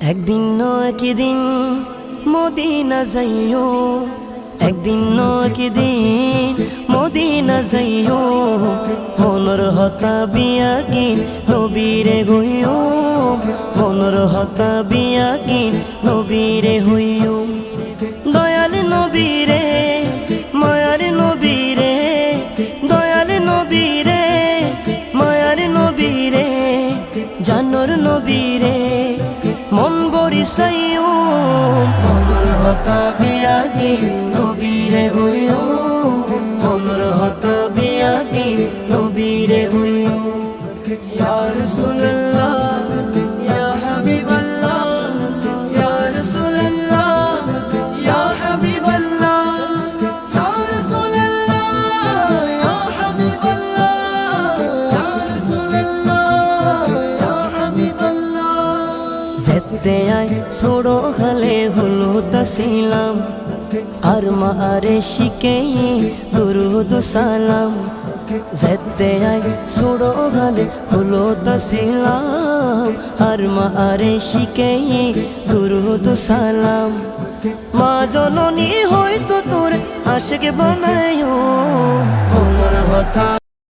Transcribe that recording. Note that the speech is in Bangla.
একদিন নয় দিন মদিনা যাইও। একদিন নয় দিন মদিনা যাইও। মনর হতা বিয়া গিন নবীরে হইও। মনর হতা বিয়া গিন নবীরে হইও। দয়াল নবীরে, মায়ার নবীরে, দয়াল নবীরে, মায়ার নবীরে, জানর নবীরে। মন গরি বরিসাইও অমর হতা বিয়াগি নবীরে হইও অমর হতা বিয়াগি নবীরে হইও ইয়া রাসূলুল্লাহ যেতে আয়, ছোড়ো খালে হলো তাসিলাম আর মা আরে শিখে দুরুদ সালাম। যেতে আয়, ছোড়ো খালে হলো তাসিলাম আর মা আরে শিখে দুরুদ সালাম। মা জননী হয়তো তোর আশেক বানায়ো হতা